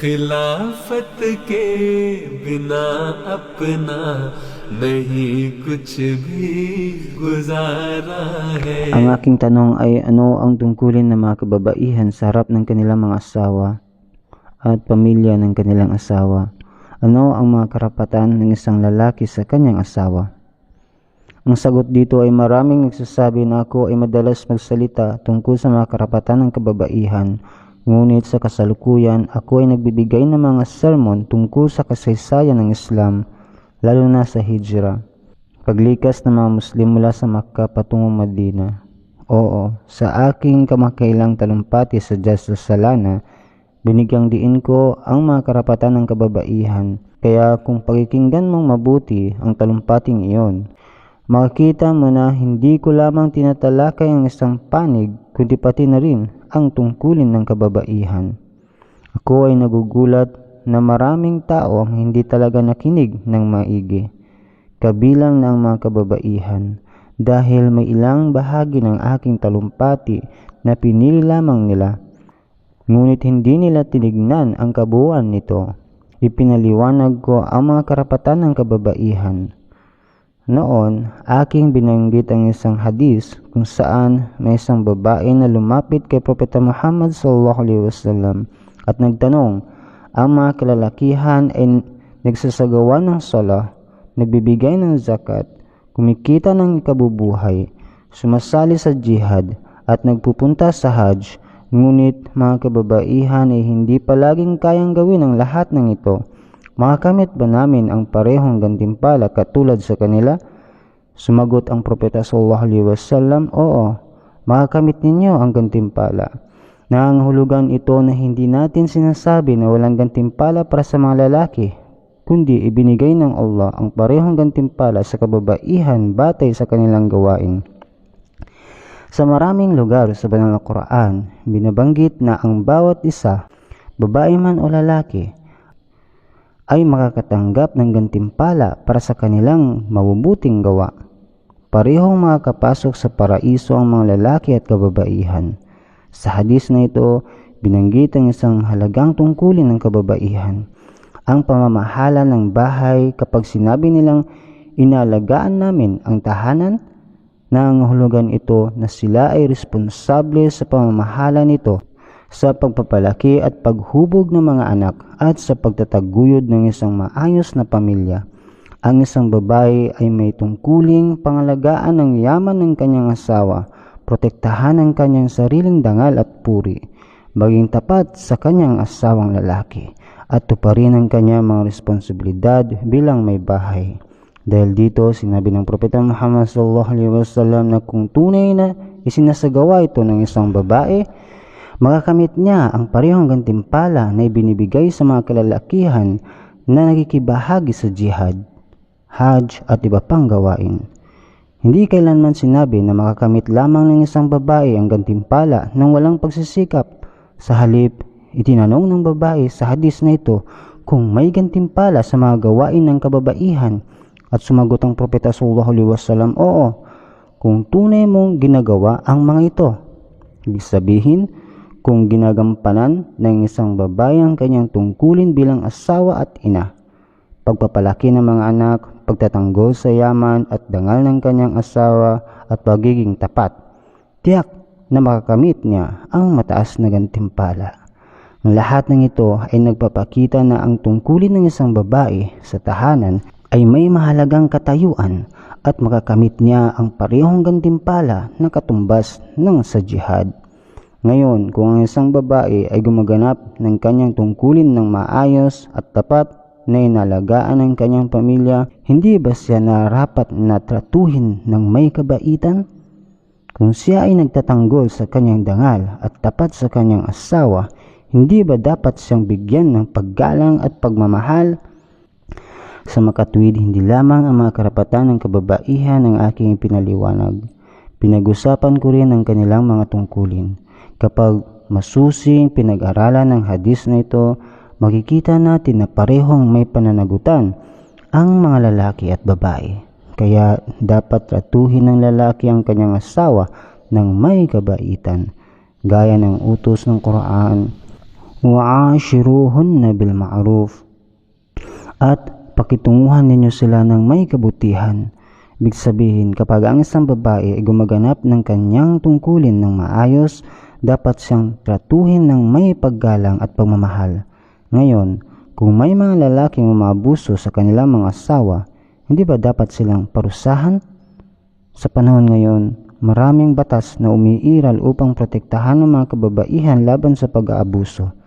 खिलाफत के बिना अपना नहीं कुछ भी गुजारा है Ang aking tanong ay ano ang tungkulin ng mga kababaihan sa harap ng kanilang mga asawa at pamilya ng kanilang asawa? Ano ang mga karapatan ng isang lalaki sa kanyang asawa? Ang sagot dito ay maraming nagsasabi na ako ay madalas magsalita tungkol sa mga karapatan ng kababaihan. Ngunit sa kasalukuyan, ako ay nagbibigay ng mga sermon tungkol sa kasaysayan ng Islam, lalo na sa hijra. Paglikas ng mga Muslim mula sa Makkah patungong Madina. Oo, sa aking kamakailang talumpati sa Jazz Salana, binigyang diin ko ang mga karapatan ng kababaihan. Kaya kung pakikinggan mong mabuti ang talumpating iyon, makikita mo na hindi ko lamang tinatalakay ang isang panig, kundi pati na rin ang tungkulin ng kababaihan. Ako ay nagugulat na maraming tao ang hindi talaga nakinig ng maigi, kabilang ng mga kababaihan, dahil may ilang bahagi ng aking talumpati na pinili lamang nila. Ngunit hindi nila tinignan ang kabuuan nito. Ipinaliwanag ko ang mga karapatan ng kababaihan. Noon, aking binanggit ang isang hadis kung saan may isang babae na lumapit kay Propeta Muhammad sallallahu alaihi wasallam at nagtanong, ang mga kalalakihan ay nagsasagawa ng sala, nagbibigay ng zakat, kumikita ng kabubuhay, sumasali sa jihad at nagpupunta sa hajj, ngunit mga kababaihan ay hindi palaging kayang gawin ang lahat ng ito. Makakamit ba namin ang parehong gantimpala katulad sa kanila? Sumagot ang propeta sallallahu alaihi wasallam, Oo, makakamit ninyo ang gantimpala. Nangangahulugan ito na hindi natin sinasabi na walang gantimpala para sa mga lalaki, kundi ibinigay ng Allah ang parehong gantimpala sa kababaihan batay sa kanilang gawain. Sa maraming lugar sa banal na Quran, binabanggit na ang bawat isa, babae man o lalaki, ay makakatanggap ng gantimpala para sa kanilang mabubuting gawa. Parehong makakapasok sa paraiso ang mga lalaki at kababaihan. Sa hadis na ito, binanggit ang isang halagang tungkulin ng kababaihan. Ang pamamahala ng bahay kapag sinabi nilang inalagaan namin ang tahanan, nangangahulugan ito na sila ay responsable sa pamamahala nito sa pagpapalaki at paghubog ng mga anak at sa pagtataguyod ng isang maayos na pamilya. Ang isang babae ay may tungkuling pangalagaan ng yaman ng kanyang asawa, protektahan ang kanyang sariling dangal at puri, maging tapat sa kanyang asawang lalaki, at tuparin ang kanyang mga responsibilidad bilang may bahay. Dahil dito, sinabi ng Propeta Muhammad sallallahu alaihi wasallam na kung tunay na isinasagawa ito ng isang babae, makakamit niya ang parehong gantimpala na ibinibigay sa mga kalalakihan na nagkikibahagi sa jihad, hajj at iba pang gawain. Hindi kailanman sinabi na makakamit lamang ng isang babae ang gantimpala nang walang pagsisikap. Sa halip, itinanong ng babae sa hadis na ito kung may gantimpala sa mga gawain ng kababaihan at sumagot ang propeta sallallahu alaihi wasallam, oo, kung tunay mong ginagawa ang mga ito. Ibig sabihin, kung ginagampanan ng isang babae ang kanyang tungkulin bilang asawa at ina. Pagpapalaki ng mga anak, pagtatanggol sa yaman at dangal ng kanyang asawa at pagiging tapat. Tiyak na makakamit niya ang mataas na gantimpala. Ang lahat ng ito ay nagpapakita na ang tungkulin ng isang babae sa tahanan ay may mahalagang katayuan at makakamit niya ang parehong gantimpala na katumbas ng sa jihad. Ngayon, kung ang isang babae ay gumaganap ng kanyang tungkulin ng maayos at tapat na inalagaan ng kanyang pamilya, hindi ba siya narapat na tratuhin ng may kabaitan? Kung siya ay nagtatanggol sa kanyang dangal at tapat sa kanyang asawa, hindi ba dapat siyang bigyan ng paggalang at pagmamahal? Sa makatuwid, hindi lamang ang mga karapatan ng kababaihan ang aking pinaliwanag. Pinag-usapan ko rin ang kanilang mga tungkulin. Kapag masusing pinag-aralan ng hadis na ito, makikita natin na parehong may pananagutan ang mga lalaki at babae. Kaya dapat tratuhin ng lalaki ang kanyang asawa ng may kabaitan, gaya ng utos ng Quran. wa'ashiruhunna bil ma'ruf at pakitunguhan ninyo sila ng may kabutihan. Ibig sabihin, kapag ang isang babae ay gumaganap ng kanyang tungkulin ng maayos, dapat siyang tratuhin ng may paggalang at pagmamahal. Ngayon, kung may mga lalaking umaabuso sa kanilang mga asawa, hindi ba dapat silang parusahan? Sa panahon ngayon, maraming batas na umiiral upang protektahan ang mga kababaihan laban sa pag-aabuso.